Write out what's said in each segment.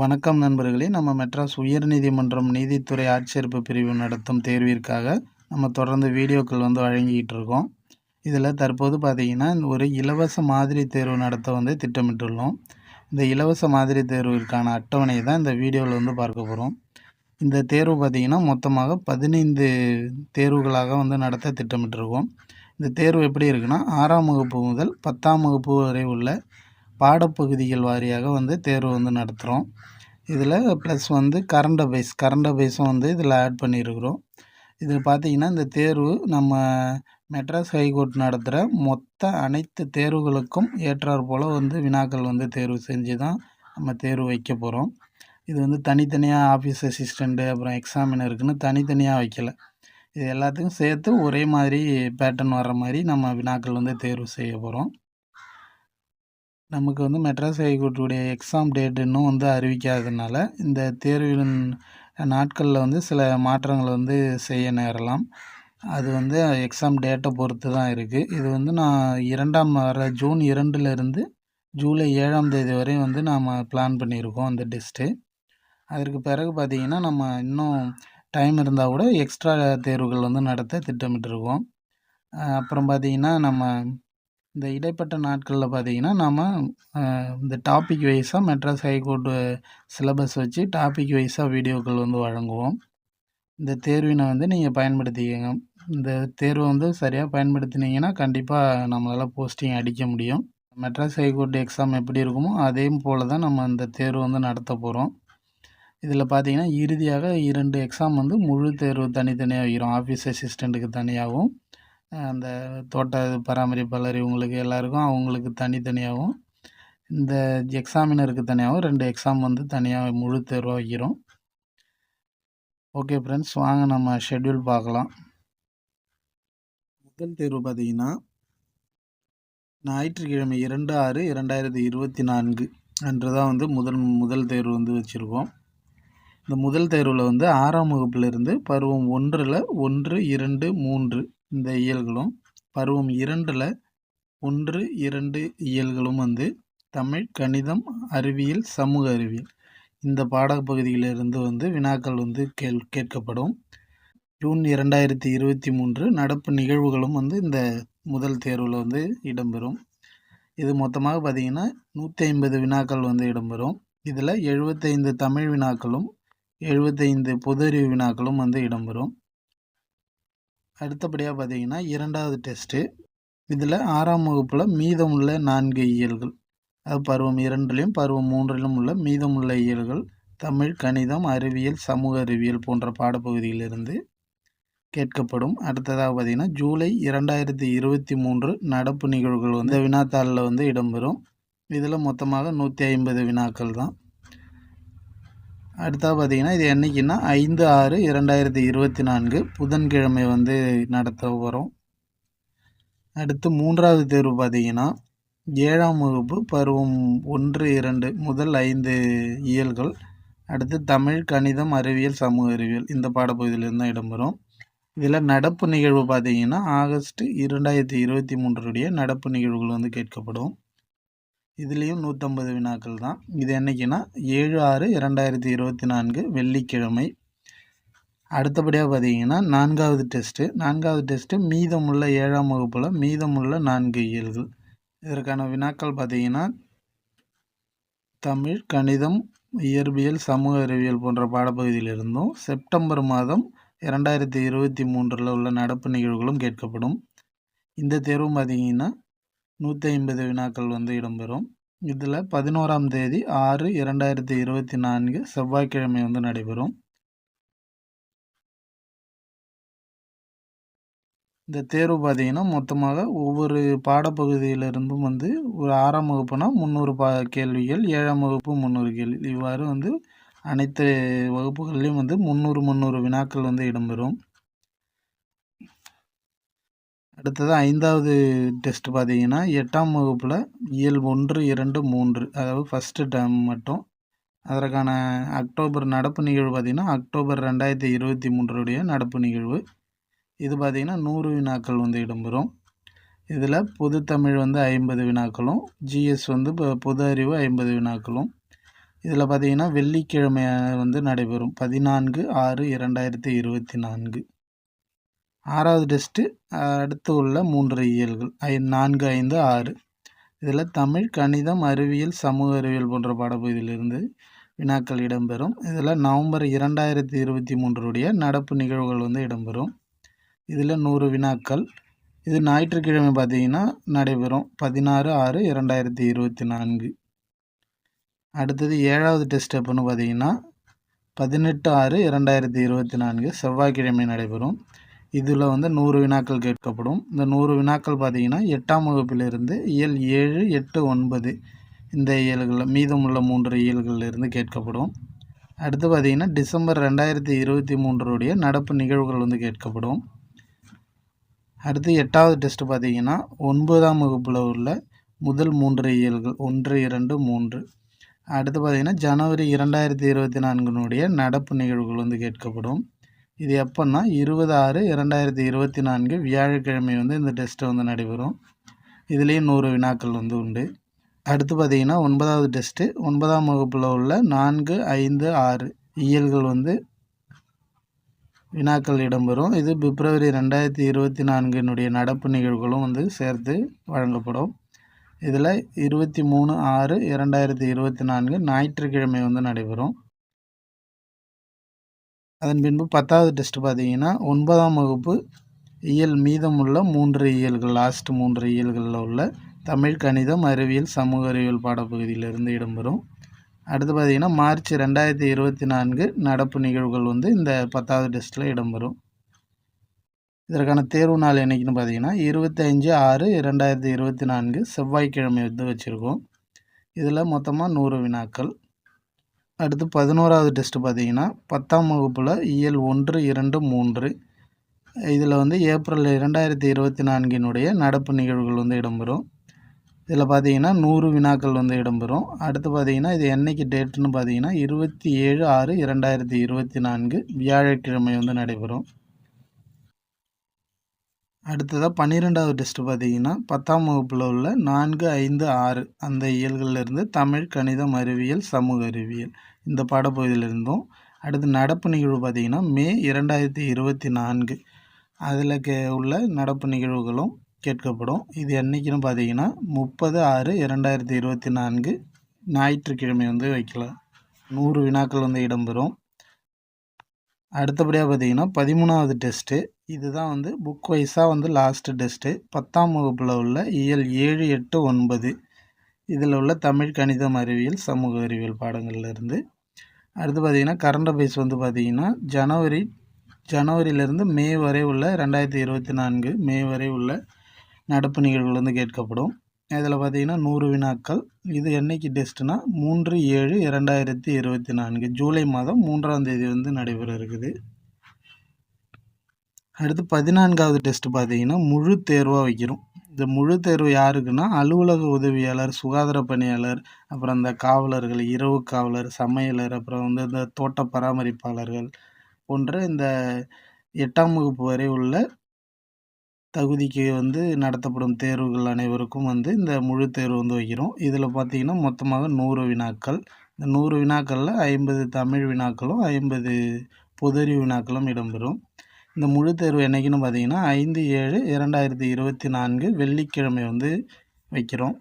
வணக்கம் நண்பர்களே. நம்ம மெட்ராஸ் உயர்நீதிமன்றம் நீதித்துறை ஆட்சேர்ப்பு பிரிவு நடத்தும் தேர்விற்காக நம்ம தொடர்ந்து வீடியோக்கள் வந்து வழங்கிக்கிட்டு இருக்கோம். இதில் தற்போது பார்த்திங்கன்னா ஒரு இலவச மாதிரி தேர்வு நடத்த வந்து திட்டமிட்டுள்ளோம். இந்த இலவச மாதிரி தேர்விற்கான அட்டவணை தான் இந்த வீடியோவில் வந்து பார்க்க போகிறோம் இந்த தேர்வு பார்த்திங்கன்னா மொத்தமாக பதினைந்து தேர்வுகளாக வந்து நடத்த திட்டமிட்டிருக்கோம். இந்த தேர்வு எப்படி இருக்குன்னா ஆறாம் வகுப்பு முதல் பத்தாம் வகுப்பு வரை உள்ள பாடப்பகுதிகள் வாரியாக வந்து தேர்வு வந்து நடத்துகிறோம் இதில் ப்ளஸ் வந்து கரண்ட் அபைஸ் கரண்ட் அபைஸும் வந்து இதில் ஆட் பண்ணியிருக்கிறோம் இதில் பார்த்திங்கன்னா இந்த தேர்வு நம்ம மெட்ராஸ் ஹைகோர்ட் நடத்துகிற மொத்த அனைத்து தேர்வுகளுக்கும் ஏற்றாற் போல் வந்து வினாக்கள் வந்து தேர்வு செஞ்சு தான் நம்ம தேர்வு வைக்க போகிறோம் இது வந்து தனித்தனியாக ஆஃபீஸ் அசிஸ்டண்ட்டு அப்புறம் எக்ஸாமினருக்குன்னு தனித்தனியாக வைக்கல. இது எல்லாத்துக்கும் சேர்த்து ஒரே மாதிரி பேட்டர்ன் வர்ற மாதிரி நம்ம வினாக்கள் வந்து தேர்வு செய்ய போகிறோம் நமக்கு வந்து மெட்ராஸ் ஹைகோர்ட்டுடைய எக்ஸாம் டேட் இன்னும் வந்து அறிவிக்காததுனால இந்த தேர்வின் நாட்களில் வந்து சில மாற்றங்கள் வந்து செய்ய நேரலாம். அது வந்து எக்ஸாம் டேட்டை பொறுத்து தான் இருக்குது இது வந்து நான் இரண்டாம் வர ஜூன் இரண்டுலேருந்து ஜூலை ஏழாம் தேதி வரையும் வந்து நாம் பிளான் பண்ணியிருக்கோம் அந்த டெஸ்ட்டு அதற்கு பிறகு பார்த்திங்கன்னா நம்ம இன்னும் டைம் இருந்தால் கூட எக்ஸ்ட்ரா தேர்வுகள் வந்து நடத்த திட்டமிட்டிருக்கோம். அப்புறம் பார்த்திங்கன்னா நம்ம இந்த இடைப்பட்ட நாட்களில் பார்த்தீங்கன்னா நாம் இந்த டாபிக் வைஸாக மெட்ராஸ் ஹைகோர்ட்டு சிலபஸ் வச்சு டாபிக் வைஸாக வீடியோக்கள் வந்து வழங்குவோம். இந்த தேர்வினை வந்து நீங்கள் பயன்படுத்திக்கங்க. இந்த தேர்வை வந்து சரியாக பயன்படுத்தினீங்கன்னா கண்டிப்பாக நம்மளால் போஸ்டிங் அடிக்க முடியும். மெட்ராஸ் ஹைகோர்ட் எக்ஸாம் எப்படி இருக்குமோ அதே போல் தான் நம்ம இந்த தேர்வு வந்து நடத்த போகிறோம் இதில் பார்த்தீங்கன்னா இறுதியாக இரண்டு எக்ஸாம் வந்து முழு தேர்வு தனித்தனியாக வைக்கிறோம் ஆஃபீஸ் அசிஸ்டண்ட்டுக்கு தனியாகவும் அந்த தோட்ட பராமரிப்பாளர் இவங்களுக்கு எல்லாருக்கும் அவங்களுக்கு தனித்தனியாகவும் இந்த எக்ஸாமினருக்கு தனியாகவும் ரெண்டு எக்ஸாம் வந்து தனியாக முழு தேர்வாக வைக்கிறோம். ஓகே ஃப்ரெண்ட்ஸ் வாங்க நம்ம ஷெட்யூல் பார்க்கலாம். முதல் தேர்வு பார்த்திங்கன்னா ஞாயிற்றுக்கிழமை இரண்டு ஆறு இரண்டாயிரத்தி இருபத்தி நான்கு அன்று தான் வந்து முதல் முதல் தேர்வு வந்து வச்சுருக்கோம். இந்த முதல் தேர்வில் வந்து ஆறாம் வகுப்பிலிருந்து பருவம் ஒன்றில் ஒன்று இரண்டு மூன்று இந்த இயல்களும் பருவம் இரண்டில் ஒன்று இரண்டு இயல்களும் வந்து தமிழ் கணிதம் அறிவியல் சமூக அறிவியல். இந்த பாடப்பகுதியிலிருந்து வந்து வினாக்கள் வந்து கேள் கேட்கப்படும். ஜூன் இரண்டாயிரத்தி இருபத்தி மூன்று நடப்பு நிகழ்வுகளும் வந்து இந்த முதல் தேர்வில் வந்து இடம்பெறும். இது மொத்தமாக பார்த்திங்கன்னா நூற்றி ஐம்பது வினாக்கள் வந்து இடம்பெறும். இதில் எழுபத்தைந்து தமிழ் வினாக்களும் எழுபத்தைந்து பொது அறிவு வினாக்களும் வந்து இடம்பெறும். அடுத்தபடியாக பார்த்தீங்கன்னா இரண்டாவது டெஸ்ட்டு இதில் ஆறாம் வகுப்பில் மீதமுள்ள நான்கு இயல்கள். அது பருவம் இரண்டுலேயும் பருவம் மூன்றிலும் உள்ள மீதமுள்ள இயல்கள். தமிழ் கணிதம் அறிவியல் சமூக அறிவியல் போன்ற பாடப்பகுதியிலிருந்து கேட்கப்படும். அடுத்ததாக பார்த்திங்கன்னா ஜூலை இரண்டாயிரத்தி இருபத்தி மூன்று நடப்பு நிகழ்வுகள் வந்து வினாத்தாளில் வந்து இடம்பெறும். இதில் மொத்தமாக நூற்றி ஐம்பது வினாக்கள் தான் அடுத்தா பார்த்தீங்கன்னா இது என்றைக்குன்னா ஐந்து ஆறு இரண்டாயிரத்தி இருபத்தி நான்கு புதன்கிழமை வந்து நடத்த வரும். அடுத்து மூன்றாவது தேர்வு பார்த்தீங்கன்னா ஏழாம் வகுப்பு பருவம் ஒன்று இரண்டு முதல் ஐந்து இயல்கள். அடுத்து தமிழ் கணிதம் அறிவியல் சமூக அறிவியல் இந்த பாடப்பகுதியிலேருந்து தான் இடம்பெறும். இதில் நடப்பு நிகழ்வு பார்த்தீங்கன்னா ஆகஸ்ட் இரண்டாயிரத்தி இருபத்தி மூன்றுடைய நடப்பு நிகழ்வுகள் வந்து கேட்கப்படும். இதுலேயும் நூற்றம்பது வினாக்கள் தான். இது என்றைக்குன்னா ஏழு ஆறு இரண்டாயிரத்தி இருபத்தி நான்கு வெள்ளிக்கிழமை. அடுத்தபடியாக பார்த்தீங்கன்னா நான்காவது டெஸ்ட்டு நான்காவது டெஸ்ட்டு மீதமுள்ள ஏழாம் வகுப்பில் மீதமுள்ள நான்கு இயல்கள் இதற்கான வினாக்கள் பார்த்தீங்கன்னா தமிழ் கணிதம் இயற்பியல் சமூக அறிவியல் போன்ற பாடப்பகுதியிலிருந்தும் செப்டம்பர் மாதம் இரண்டாயிரத்தி இருபத்தி மூன்றில் உள்ள நடப்பு நிகழ்வுகளும் கேட்கப்படும். இந்த தேர்வும் பார்த்தீங்கன்னா நூற்றி ஐம்பது வினாக்கள் வந்து இடம்பெறும். இதில் பதினோராம் தேதி ஆறு இரண்டாயிரத்தி இருபத்தி நான்கு செவ்வாய்க்கிழமை வந்து நடைபெறும். இந்த தேர்வு பார்த்திங்கன்னா மொத்தமாக ஒவ்வொரு பாடப்பகுதியிலிருந்தும் வந்து ஒரு ஆறாம் வகுப்புனா முந்நூறு பா கேள்விகள் ஏழாம் வகுப்பு முந்நூறு கேள்வி. இவ்வாறு வந்து அனைத்து வகுப்புகள்லேயும் வந்து முந்நூறு முந்நூறு வினாக்கள் வந்து இடம்பெறும். அடுத்தது ஐந்தாவது டெஸ்ட் பார்த்தீங்கன்னா எட்டாம் வகுப்பில் இயல் ஒன்று இரண்டு மூன்று. அதாவது ஃபஸ்ட்டு டேம் மட்டும். அதற்கான அக்டோபர் நடப்பு நிகழ்வு பார்த்திங்கன்னா அக்டோபர் ரெண்டாயிரத்தி இருபத்தி மூன்றுடைய நடப்பு நிகழ்வு. இது பார்த்திங்கன்னா நூறு வினாக்கள் வந்து இடம்பெறும். இதில் பொது தமிழ் வந்து ஐம்பது வினாக்களும் ஜிஎஸ் வந்து இப்போ பொது அறிவு ஐம்பது வினாக்களும். இதில் பார்த்திங்கன்னா வெள்ளிக்கிழமை வந்து நடைபெறும். பதினான்கு ஆறு இரண்டாயிரத்தி இருபத்தி நான்கு. ஆறாவது டெஸ்ட்டு அடுத்து உள்ள மூன்று இயல்கள். ஐ நான்கு ஐந்து ஆறு. இதில் தமிழ் கணிதம் அறிவியல் சமூக அறிவியல் போன்ற பாடப்பகுதியிலிருந்து வினாக்கள் இடம்பெறும். இதில் நவம்பர் இரண்டாயிரத்தி இருபத்தி மூன்றுடைய நடப்பு நிகழ்வுகள் வந்து இடம்பெறும். இதில் நூறு வினாக்கள். இது ஞாயிற்றுக்கிழமை பார்த்தீங்கன்னா நடைபெறும். பதினாறு ஆறு இரண்டாயிரத்தி இருபத்தி நான்கு. அடுத்தது ஏழாவது டெஸ்ட் எப்போன்னு பார்த்தீங்கன்னா பதினெட்டு ஆறு இரண்டாயிரத்தி இருபத்தி நான்கு. செவ்வாய்க்கிழமை நடைபெறும். இதில் வந்து நூறு வினாக்கள் கேட்கப்படும். இந்த நூறு வினாக்கள் பார்த்தீங்கன்னா எட்டாம் வகுப்பிலிருந்து இயல் ஏழு எட்டு ஒன்பது இந்த இயல்களில் மீதமுள்ள மூன்று இயல்களிலிருந்து கேட்கப்படும். அடுத்து பார்த்திங்கன்னா டிசம்பர் ரெண்டாயிரத்தி இருபத்தி மூன்றுடைய நடப்பு நிகழ்வுகள் வந்து கேட்கப்படும். அடுத்து எட்டாவது டெஸ்ட்டு பார்த்திங்கன்னா ஒன்பதாம் வகுப்பில் உள்ள முதல் மூன்று இயல்கள் ஒன்று இரண்டு மூன்று. அடுத்து பார்த்திங்கன்னா ஜனவரி இரண்டாயிரத்தி இருபத்தி நான்கினுடைய நடப்பு நிகழ்வுகள் வந்து கேட்கப்படும். இது எப்போன்னா இருபது ஆறு இரண்டாயிரத்தி இருபத்தி நான்கு வியாழக்கிழமை வந்து இந்த டெஸ்ட்டு வந்து நடைபெறும். இதுலேயும் நூறு வினாக்கள் வந்து உண்டு. அடுத்து பார்த்திங்கன்னா ஒன்பதாவது டெஸ்ட்டு ஒன்பதாம் வகுப்பில் உள்ள நான்கு ஐந்து ஆறு இயல்கள் வந்து வினாக்கள் இடம்பெறும். இது பிப்ரவரி ரெண்டாயிரத்தி இருபத்தி நான்கினுடைய நடப்பு நிகழ்வுகளும் வந்து சேர்த்து வழங்கப்படும். இதில் இருபத்தி மூணு ஆறு இரண்டாயிரத்தி இருபத்தி நான்கு ஞாயிற்றுக்கிழமை வந்து நடைபெறும். அதன் பின்பு பத்தாவது டெஸ்ட் பார்த்தீங்கன்னா ஒன்பதாம் வகுப்பு இயல் மீதமுள்ள மூன்று இயல்கள் லாஸ்ட் மூன்று இயல்களில் உள்ள தமிழ் கணிதம் அறிவியல் சமூக அறிவியல் பாடப்பகுதியிலிருந்து இடம்பெறும். அடுத்து பார்த்திங்கன்னா மார்ச் ரெண்டாயிரத்தி இருபத்தி நான்கு நடப்பு நிகழ்வுகள் வந்து இந்த பத்தாவது டெஸ்ட்டில் இடம்பெறும். இதற்கான தேர்வு நாள் என்றைக்குன்னு பார்த்தீங்கன்னா இருபத்தஞ்சு ஆறு இரண்டாயிரத்தி இருபத்தி நான்கு செவ்வாய்க்கிழமை வந்து வச்சுருக்கோம். இதில் மொத்தமாக நூறு வினாக்கள். அடுத்து பதினோராவது டெஸ்ட்டு பார்த்தீங்கன்னா பத்தாம் வகுப்பில் இயல் ஒன்று இரண்டு மூன்று. இதில் வந்து ஏப்ரல் இரண்டாயிரத்தி இருபத்தி நான்கினுடைய நடப்பு நிகழ்வுகள் வந்து இடம்பெறும். இதில் பார்த்தீங்கன்னா நூறு வினாக்கள் வந்து இடம்பெறும். அடுத்து பார்த்தீங்கன்னா இது என்றைக்கு டேட்டுன்னு பார்த்தீங்கன்னா இருபத்தி ஏழு ஆறு இரண்டாயிரத்தி இருபத்தி நான்கு வியாழக்கிழமை வந்து நடைபெறும். அடுத்ததாக பன்னிரெண்டாவது டெஸ்ட்டு பார்த்தீங்கன்னா பத்தாம் வகுப்பில் உள்ள நான்கு ஐந்து ஆறு அந்த இயல்களிலிருந்து தமிழ் கணிதம் அறிவியல் சமூக அறிவியல் இந்த பாடப்பகுதியிலிருந்தும் அடுத்து நடப்பு நிகழ்வு பார்த்திங்கன்னா மே இரண்டாயிரத்தி இருபத்தி நான்கு. அதில் கே உள்ள நடப்பு நிகழ்வுகளும் கேட்கப்படும். இது என்றைக்குன்னு பார்த்தீங்கன்னா முப்பது ஆறு இரண்டாயிரத்தி இருபத்தி நான்கு. ஞாயிற்றுக்கிழமை வந்து வைக்கலாம். நூறு வினாக்கள் வந்து இடம்பெறும். அடுத்தபடியாக பார்த்தீங்கன்னா பதிமூணாவது டெஸ்ட்டு இதுதான் வந்து புக் வைஸாக வந்து லாஸ்ட்டு டெஸ்ட்டு பத்தாம் வகுப்பில் உள்ள இயல் ஏழு எட்டு ஒன்பது. இதில் உள்ள தமிழ் கணிதம் அறிவியல் சமூக அறிவியல் பாடங்கள்லேருந்து அடுத்து பார்த்திங்கன்னா கரண்ட் அஃபேர்ஸ் வந்து பார்த்திங்கன்னா ஜனவரி ஜனவரியிலேருந்து மே வரை உள்ள ரெண்டாயிரத்தி இருபத்தி நான்கு மே வரை உள்ள நடப்பு நிகழ்வுகள் வந்து கேட்கப்படும். இதில் பார்த்திங்கன்னா நூறு வினாக்கள். இது என்றைக்கு டெஸ்ட்டுனா மூன்று ஏழு இரண்டாயிரத்தி இருபத்தி நான்கு. ஜூலை மாதம் மூன்றாம் தேதி வந்து நடைபெற இருக்குது. அடுத்து பதினான்காவது டெஸ்ட் பார்த்தீங்கன்னா முழு தேர்வாக வைக்கிறோம். இந்த முழு தேர்வு யாருக்குன்னா அலுவலக உதவியாளர் சுகாதார பணியாளர் அப்புறம் இந்த காவலர்கள் இரவு காவலர் சமையலர் அப்புறம் வந்து இந்த தோட்ட பராமரிப்பாளர்கள் போன்ற இந்த எட்டாம் வகுப்பு வரை உள்ள தகுதிக்கு வந்து நடத்தப்படும் தேர்வுகள் அனைவருக்கும் வந்து இந்த முழு தேர்வு வந்து வைக்கிறோம். இதில் பார்த்திங்கன்னா மொத்தமாக நூறு வினாக்கள். இந்த நூறு வினாக்களில் ஐம்பது தமிழ் வினாக்களும் ஐம்பது பொதறிவு வினாக்களும் இடம்பெறும். இந்த முழு தேர்வு என்றைக்குன்னு பார்த்தீங்கன்னா ஐந்து ஏழு இரண்டாயிரத்தி இருபத்தி நான்கு வெள்ளிக்கிழமை வந்து வைக்கிறோம்.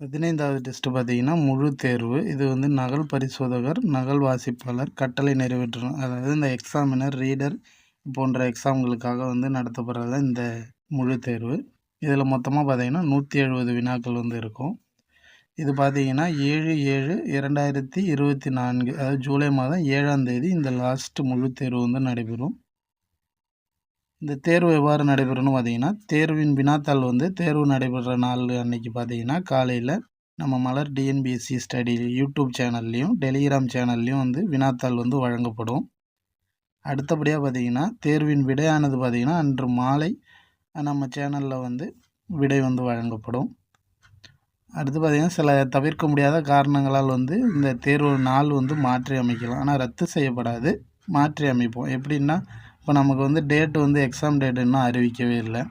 பதினைந்தாவது டெஸ்ட்டு பார்த்தீங்கன்னா முழு தேர்வு. இது வந்து நகல் பரிசோதகர் நகல் வாசிப்பாளர் கட்டளை நிறைவேற்றணும். அதாவது இந்த எக்ஸாமினர் ரீடர் போன்ற எக்ஸாம்களுக்காக வந்து நடத்தப்படுறது இந்த முழு தேர்வு இதில் மொத்தமாக பார்த்தீங்கன்னா நூற்றி எழுபது வினாக்கள் வந்து இருக்கும் இது பார்த்தீங்கன்னா ஏழு ஏழு இரண்டாயிரத்தி இருபத்தி நான்கு அதாவது ஜூலை மாதம் ஏழாம் தேதி இந்த லாஸ்ட்டு முழு தேர்வு வந்து நடைபெறும் இந்த தேர்வு எவ்வாறு நடைபெறும்னு பார்த்திங்கன்னா தேர்வின் வினாத்தாள் வந்து தேர்வு நடைபெற நாள் அன்னைக்கு பார்த்திங்கன்னா காலையில் நம்ம மலர் டிஎன்பிஎஸ்சி ஸ்டடி யூடியூப் சேனல்லையும் டெலிகிராம் சேனல்லையும் வந்து வினாத்தாள் வந்து வழங்கப்படும் அடுத்தபடியாக பார்த்தீங்கன்னா தேர்வின் விடையானது பார்த்திங்கன்னா அன்று மாலை நம்ம சேனலில் வந்து விடை வந்து வழங்கப்படும். அடுத்து பார்த்திங்கன்னா சில தவிர்க்க முடியாத காரணங்களால் வந்து இந்த தேர்வு நாள் வந்து மாற்றி அமைக்கலாம். ஆனால் ரத்து செய்யப்படாது. மாற்றி அமைப்போம். எப்படின்னா இப்போ நமக்கு வந்து டேட்டு வந்து எக்ஸாம் டேட் இன்னும் அறிவிக்கவே இல்லை.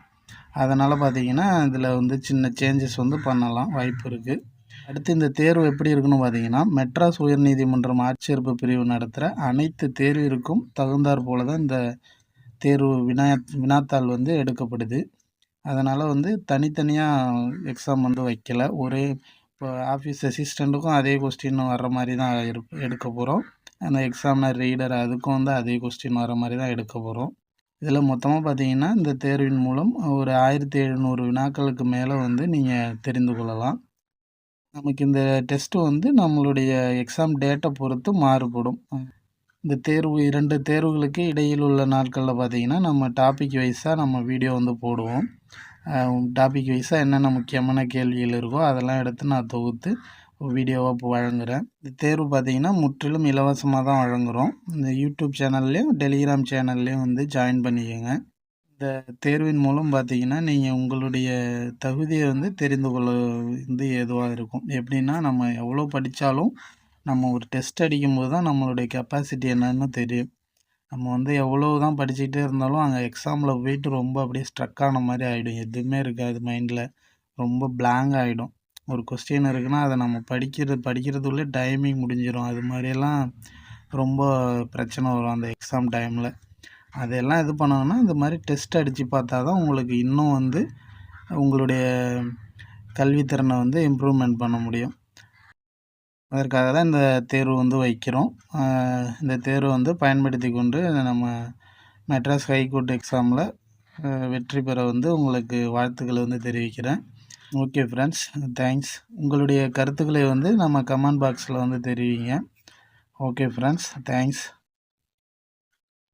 அதனால் பார்த்திங்கன்னா இதில் வந்து சின்ன சேஞ்சஸ் வந்து பண்ணலாம். வாய்ப்பு இருக்குது அடுத்து இந்த தேர்வு எப்படி இருக்குன்னு பார்த்தீங்கன்னா மெட்ராஸ் உயர்நீதிமன்றம் ஆட்சேர்ப்பு பிரிவு நடத்துகிற அனைத்து தேர்விற்கும் தகுந்தாற் போல தான் இந்த தேர்வு வினா வினாத்தாள் வந்து எடுக்கப்படுது. அதனால் வந்து தனித்தனியாக எக்ஸாம் வந்து வைக்கல. ஒரே இப்போ ஆஃபீஸ் அசிஸ்டண்ட்டுக்கும் அதே கொஸ்டின் வர்ற மாதிரி தான் இருப் எடுக்க போகிறோம் அந்த எக்ஸாமினர் ரீடர் அதுக்கும் வந்து அதே கொஸ்டின் வர மாதிரி தான் எடுக்க போகிறோம் இதில் மொத்தமாக பார்த்தீங்கன்னா இந்த தேர்வின் மூலம் ஒரு ஆயிரத்தி எழுநூறு வினாக்களுக்கு மேலே வந்து நீங்கள் தெரிந்து கொள்ளலாம். நமக்கு இந்த டெஸ்ட்டு வந்து நம்மளுடைய எக்ஸாம் டேட்டை பொறுத்து மாறுபடும். இந்த தேர்வு இரண்டு தேர்வுகளுக்கு இடையில் உள்ள நாட்களில் பார்த்தீங்கன்னா நம்ம டாபிக் வைஸாக நம்ம வீடியோ வந்து போடுவோம். டாபிக் வைஸாக என்னென்ன முக்கியமான கேள்விகள் இருக்கோ அதெல்லாம் எடுத்து நான் தொகுத்து வீடியோவாக இப்போ வழங்குகிறேன் இந்த தேர்வு பார்த்தீங்கன்னா முற்றிலும் இலவசமாக தான் வழங்குகிறோம் இந்த யூடியூப் சேனல்லையும் டெலிகிராம் சேனல்லையும் வந்து ஜாயின் பண்ணிக்கோங்க. இந்த தேர்வின் மூலம் பார்த்தீங்கன்னா நீங்கள் உங்களுடைய தகுதியை வந்து தெரிந்து கொள்ள வந்து ஏதுவாக இருக்கும். எப்படின்னா நம்ம எவ்வளோ படித்தாலும் நம்ம ஒரு டெஸ்ட் அடிக்கும்போது தான் நம்மளுடைய கெப்பாசிட்டி என்னன்னு தெரியும். நம்ம வந்து எவ்வளோ தான் படிச்சுக்கிட்டே இருந்தாலும் அங்கே எக்ஸாமில் போயிட்டு ரொம்ப அப்படியே ஸ்ட்ரக் ஆன மாதிரி ஆகிடும் எதுவுமே இருக்காது மைண்டில் ரொம்ப பிளாங்க் ஆகிடும் ஒரு கொஸ்டின் இருக்குன்னா அதை நம்ம படிக்கிறது படிக்கிறதுக்குள்ளே டைமிங் முடிஞ்சிடும் அது மாதிரியெல்லாம் ரொம்ப பிரச்சனை வரும் அந்த எக்ஸாம் டைமில் அதெல்லாம் இது பண்ணணும்னா இந்த மாதிரி டெஸ்ட் அடித்து பார்த்தா தான் உங்களுக்கு இன்னும் வந்து உங்களுடைய கல்வித்திறனை வந்து இம்ப்ரூவ்மெண்ட் பண்ண முடியும். அதற்காக தான் இந்த தேர்வு வந்து வைக்கிறோம். இந்த தேர்வு வந்து பயன்படுத்தி கொண்டு நம்ம மெட்ராஸ் ஹைகோர்ட் எக்ஸாமில் வெற்றி பெற வந்து உங்களுக்கு வாழ்த்துக்களை வந்து தெரிவிக்கிறேன். ஓகே ஃப்ரெண்ட்ஸ் தேங்க்ஸ் உங்களுடைய கருத்துக்களை வந்து நம்ம கமெண்ட் பாக்ஸில் வந்து தெரிவிங்க. Okay friends thanks